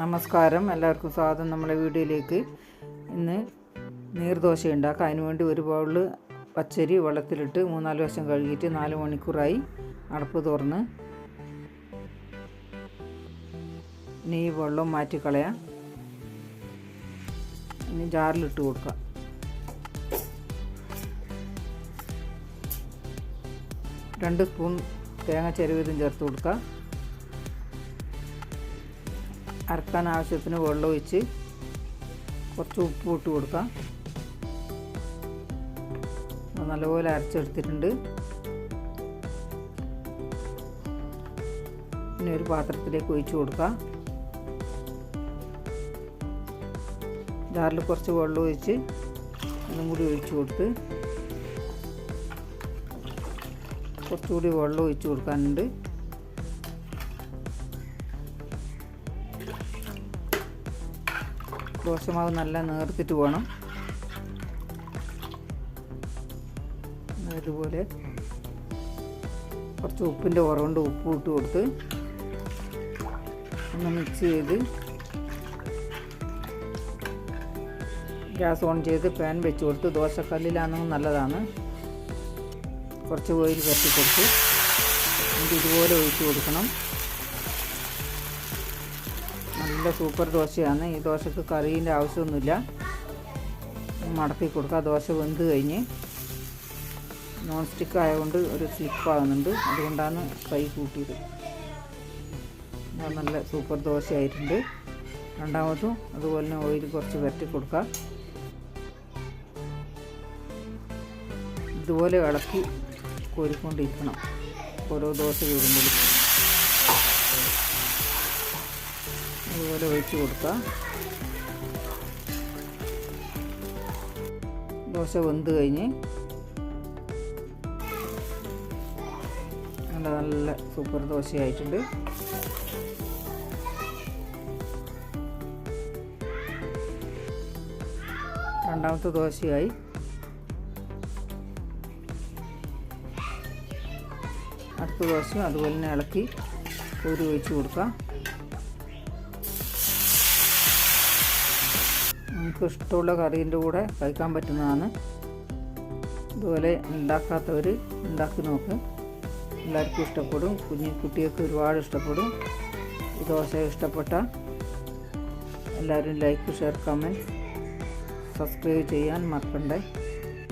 നമസ്കാരം. എല്ലാവർക്കും സ്വാഗതം നമ്മളെ വീഡിയോയിലേക്ക് ഇന്ന് നീർദോശ ഉണ്ടാക്കാം. അതിന് വേണ്ടി ഒരു ബൗളിൽ പച്ചരി വെള്ളത്തിലിട്ട് മൂന്നാൽ വശം കഴുകിയിട്ട് നാല് മണിക്കൂറായി അടപ്പ് തുറന്ന് ഇനി ഈ വെള്ളം മാറ്റിക്കളയാം ഇനി ജാറിലിട്ട് കൊടുക്കാം. രണ്ട് സ്പൂൺ തേങ്ങ ചെരുവീതം ചേർത്ത് കൊടുക്കുക അരക്കാൻ ആവശ്യത്തിന് വെള്ളം ഒഴിച്ച് കുറച്ച് ഉപ്പ് ഇട്ട് കൊടുക്കാം. നല്ലപോലെ അരച്ചെടുത്തിട്ടുണ്ട്. പിന്നെ ഒരു പാത്രത്തിലേക്ക് ഒഴിച്ചു കൊടുക്കാം. ജാറിൽ കുറച്ച് വെള്ളം ഒഴിച്ച് ഒന്നും കൂടി ഒഴിച്ചു കൊടുത്ത് കുറച്ചുകൂടി വെള്ളം ഒഴിച്ചു കൊടുക്കാനുണ്ട്. ദോശമാവ് നല്ല നേർത്തിട്ട് പോകണം അതുപോലെ കുറച്ച് ഉപ്പിന്റെ കുറവുണ്ട് ഉപ്പ് ഇട്ട് കൊടുത്ത് ഒന്ന് മിക്സ് ചെയ്ത് ഗ്യാസ് ഓൺ ചെയ്ത് പാൻ വെച്ച് കൊടുത്ത് ദോശക്കല്ലിലാണെങ്കിൽ നല്ലതാണ്. കുറച്ച് ഓയിൽ പറ്റി കൊടുത്ത് എന്നിട്ട് ഇതുപോലെ ഒഴിച്ച് കൊടുക്കണം. നല്ല സൂപ്പർ ദോശയാണ്. ഈ ദോശക്ക് കറീന്റെ ആവശ്യമൊന്നുമില്ല. മടക്കി കൊടുക്കുക. ദോശ വെന്ത് കഴിഞ്ഞ് നോൺ സ്റ്റിക്ക് ആയതുകൊണ്ട് ഒരു സ്ലിപ്പാകുന്നുണ്ട് അതുകൊണ്ടാണ് ഫ്രൈ കൂട്ടിയത്. നല്ല സൂപ്പർ ദോശയായിട്ടുണ്ട്. രണ്ടാമതും അതുപോലെ തന്നെ ഓയിൽ കുറച്ച് വരട്ടി കൊടുക്കുക. ഇതുപോലെ ഇളക്കി കോരിക്കൊണ്ടിരിക്കണം. ഓരോ ദോശ ചൂടുമ്പോഴും അതുപോലെ ഒഴിച്ച് കൊടുക്കുക ദോശ വെന്ത് കഴിഞ്ഞ് നല്ല നല്ല സൂപ്പർ ദോശയായിട്ടുണ്ട്. രണ്ടാമത്തെ ദോശയായി. അടുത്ത ദോശയും അതുപോലെ തന്നെ ഇളക്കി ഒരു ഒഴിച്ച് കൊടുക്കാം. നമുക്ക് ഇഷ്ടമുള്ള കറീന്റെ കൂടെ കഴിക്കാൻ പറ്റുന്നതാണ്. ഇതുപോലെ ഉണ്ടാക്കാത്തവർ ഉണ്ടാക്കി നോക്ക്. എല്ലാവർക്കും ഇഷ്ടപ്പെടും. കുഞ്ഞു കുട്ടികൾക്ക് ഒരുപാട് ഇഷ്ടപ്പെടും. ഈ ദോശ ഇഷ്ടപ്പെട്ട എല്ലാവരും ലൈക്ക് ഷെയർ കമന്റ് സബ്സ്ക്രൈബ് ചെയ്യാൻ മറക്കണ്ടേ.